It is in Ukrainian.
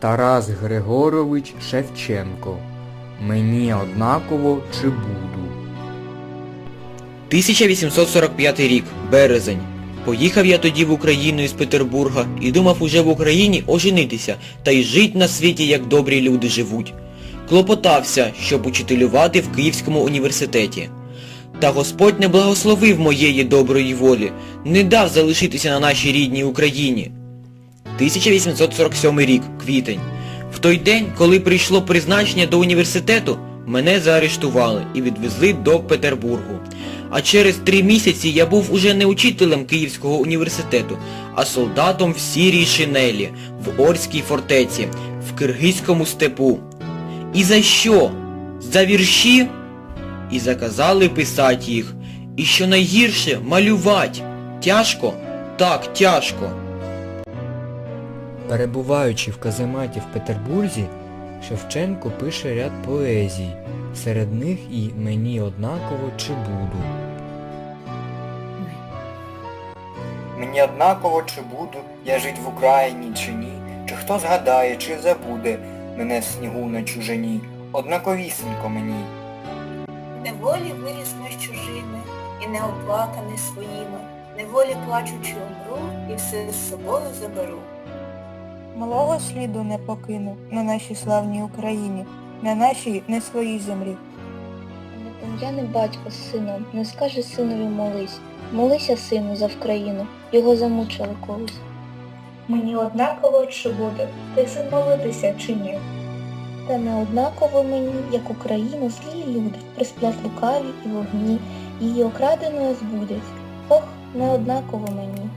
Тарас Григорович Шевченко. Мені однаково чи буду. 1845 рік, березень. Поїхав я тоді в Україну із Петербурга і думав уже в Україні оженитися та й жить на світі, як добрі люди живуть. Клопотався, щоб учителювати в Київському університеті. Та Господь не благословив моєї доброї волі, не дав залишитися на нашій рідній Україні. 1847 рік, квітень. В той день, коли прийшло призначення до університету, мене заарештували і відвезли до Петербургу. А через три місяці я був уже не учителем Київського університету, а солдатом в сірій шинелі, в Орській фортеці, в Киргизькому степу. І за що? За вірші? І заказали писати їх. І що найгірше малювати. Тяжко? Так, тяжко. Перебуваючи в казематі в Петербурзі, Шевченко пише ряд поезій. Серед них і мені однаково чи буду. Мені однаково, чи буду я жить в Україні, чи ні, чи хто згадає, чи забуде мене в снігу на чужині, однаковісінько мені. Неволі виріс ми з чужими, і не оплаканий своїми, неволі плачучи умру, і все з собою заберу. Малого сліду не покину на нашій славній Україні, на нашій не своїй землі. Не пом'яне батько з сином, не скаже синові молись. Молися, сину, за Вкраїну, його замучили колись. Мені однаково, чи буде, ти син молитися чи ні. Та не однаково мені, як Україну, злі люди, присплять лукаві і вогні, її окраденою збудять. Ох, не однаково мені.